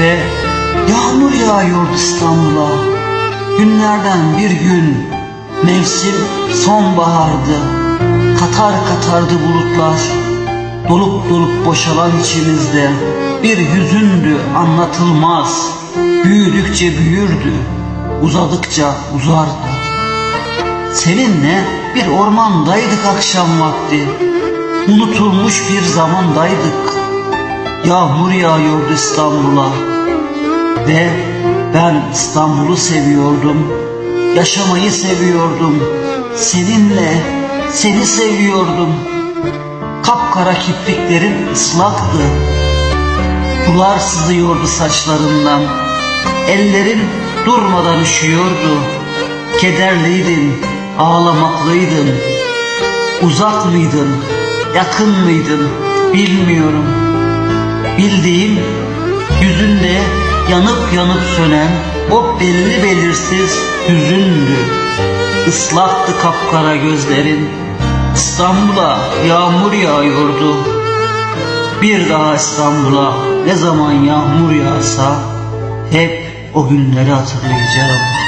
Ve yağmur yağıyordu İstanbul'a. Günlerden bir gün mevsim sonbahardı. Katar katardı bulutlar. Dolup dolup boşalan içimizde bir hüzündü anlatılmaz. Büyüdükçe büyürdü, uzadıkça uzardı. Seninle bir ormandaydık akşam vakti. Unutulmuş bir zamandaydık. Yağmur yağıyordu İstanbul'a. Ve ben İstanbul'u seviyordum. Yaşamayı seviyordum. Seninle seni seviyordum. Kapkara kirpiklerin ıslaktı. Sular sızıyordu saçlarından. Ellerin durmadan üşüyordu. Kederliydin, ağlamaklıydın. Uzak mıydın, yakın mıydın bilmiyorum. Bildiğim yüzünde yanıp yanıp sönen o belli belirsiz hüzündü. Islaktı kapkara gözlerin. İstanbul'a yağmur yağıyordu. Bir daha İstanbul'a ne zaman yağmur yağsa hep o günleri hatırlayacağım.